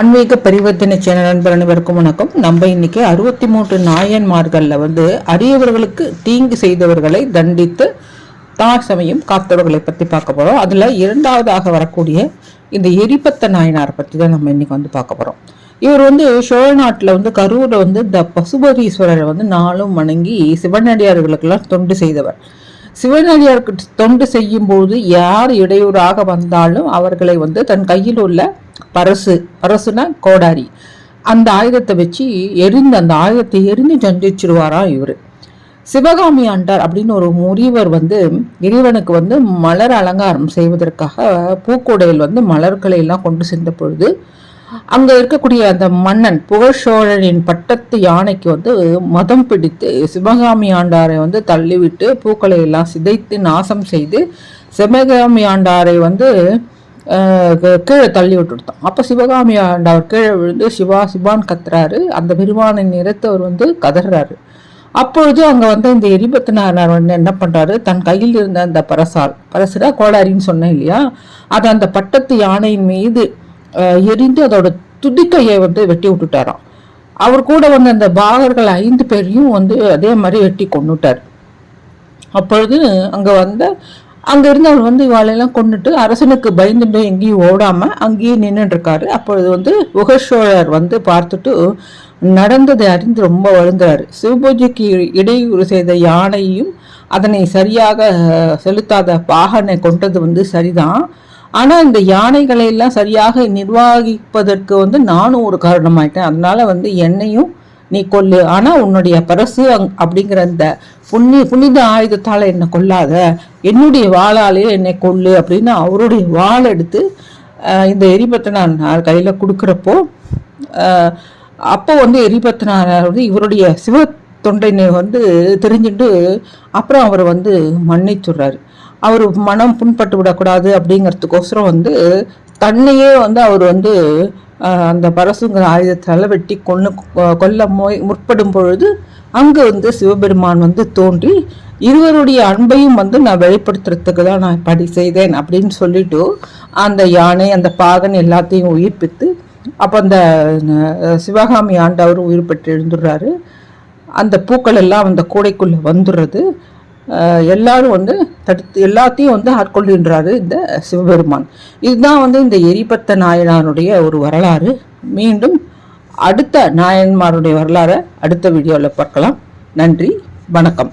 ஆன்மீக பரிவர்த்தனை சேனல் நண்பர் அனைவருக்கும் வணக்கம். நம்ம இன்னைக்கு அறுபத்தி மூன்று நாயன்மார்களில் வந்து அரியவர்களுக்கு தீங்கு செய்தவர்களை தண்டித்து தார் சமயம் காத்தவர்களை பற்றி பார்க்க போகிறோம் அதில் இரண்டாவதாக வரக்கூடிய இந்த எரிபத்த நாயனாரை பற்றி தான் நம்ம இன்னைக்கு வந்து பார்க்க போகிறோம் இவர் வந்து சோழ நாட்டில் வந்து கரூரில் வந்து இந்த பசுபதீஸ்வரரை வந்து நாளும் வணங்கி சிவனடியார்களுக்கெல்லாம் தொண்டு செய்தவர். சிவனடியாருக்கு தொண்டு செய்யும் போது யார் இடையூறாக வந்தாலும் அவர்களை வந்து தன் கையில் உள்ள பரசு பரசுனா கோடாரி. அந்த ஆயுதத்தை வச்சு எரிந்து அந்த ஆயுதத்தை எரிந்து சந்திச்சிருவாராம் இவர். சிவகாமி ஆண்டார் அப்படின்னு ஒரு முறிவர் வந்து இறைவனுக்கு வந்து மலர் அலங்காரம் செய்வதற்காக பூக்கூடையில் வந்து மலர்களை எல்லாம் கொண்டு சென்ற பொழுது அங்கே இருக்கக்கூடிய அந்த மன்னன் புகழ்சோழனின் பட்டத்து யானைக்கு வந்து மதம் பிடித்து சிவகாமி ஆண்டாரை வந்து தள்ளிவிட்டு பூக்களை எல்லாம் சிதைத்து நாசம் செய்து சிவகாமி ஆண்டாரை வந்து கீழே தள்ளி விட்டுடுத்தான் அப்போ சிவகாமி ஆண்டவர் கீழே விழுந்து சிவா சிவான் கத்துறாரு. அந்த பெருமானின் நிறத்தவர் வந்து கதறாரு. அப்பொழுது அங்கே வந்து இந்த எரிபத்தினார் வந்து என்ன பண்ணுறாரு தன் கையில் இருந்த அந்த பரசால் பரசுடா கோடாரின்னு சொன்னேன் இல்லையா? அது அந்த பட்டத்து யானையின் மீது எரிந்து அதோட துதிக்கையை வந்து வெட்டி விட்டுட்டாராம். அவர் கூட வந்த அந்த பாகர்கள் ஐந்து பேரையும் வந்து அதே மாதிரி வெட்டி கொண்டுட்டார் அப்பொழுது அங்கே வந்த அங்கே இருந்து அவர் வந்து இவாளெல்லாம் கொண்டுட்டு அரசனுக்கு பயந்துட்டு எங்கேயும் ஓடாமல் அங்கேயே நின்றுட்டுருக்காரு அப்பொழுது வந்து உகசோழர் வந்து பார்த்துட்டு நடந்ததை அறிந்து ரொம்ப வருந்துறாரு. சிவபூஜைக்கு இடையூறு செய்த யானையும் அதனை சரியாக செலுத்தாத பாகனை கொண்டது வந்து சரிதான். ஆனால் இந்த யானைகளை எல்லாம் சரியாக நிர்வகிப்பதற்கு வந்து நானும் ஒரு காரணமாயிட்டேன். அதனால வந்து என்னையும் நீ கொல்லு. ஆனால் உன்னுடைய பரசு அங்- அப்படிங்கிற அந்த புண்ணிய புனித ஆயுதத்தால் என்னை கொல்லாத என்னுடைய வாளாலே என்னை கொல்லு அப்படின்னு அவருடைய வாள் எடுத்து இந்த எரிபத்தனார் கையில் கொடுக்குறப்போ அப்போ வந்து எரிபத்தனார் வந்து இவருடைய சிவ தொண்டைனை வந்து தெரிஞ்சுட்டு அப்புறம் அவர் வந்து மன்னிச்சுடுறாரு. அவர் மனம் புண்பட்டு விடக்கூடாது அப்படிங்கிறதுக்கோசரம் வந்து தன்னையே வந்து அவர் வந்து அந்த பரசுங்கிற ஆயுதத்தால் வெட்டி கொண்டு கொல்ல மோய் முற்படும் பொழுது அங்கே வந்து சிவபெருமான் வந்து தோன்றி இருவருடைய அன்பையும் வந்து நான் வெளிப்படுத்துறதுக்கு தான் நான் படி செய்தேன் அப்படின்னு சொல்லிட்டு அந்த யானை அந்த பாகன் எல்லாத்தையும் உயிர்ப்பித்து அப்போ அந்த சிவகாமி ஆண்டவரும் உயிர் பெற்று எழுந்துடுறாரு. அந்த பூக்கள் எல்லாம் அந்த கூடைக்குள்ளே வந்துடுறது. எல்லாரும் வந்து தடுத்து எல்லாத்தையும் வந்து ஆட்கொள்கின்றாரு இந்த சிவபெருமான். இதுதான் வந்து இந்த எரிபத்த நாயனாருடைய ஒரு வரலாறு. மீண்டும் அடுத்த நாயன்மாருடைய வரலாறை அடுத்த வீடியோவில் பார்க்கலாம். நன்றி வணக்கம்.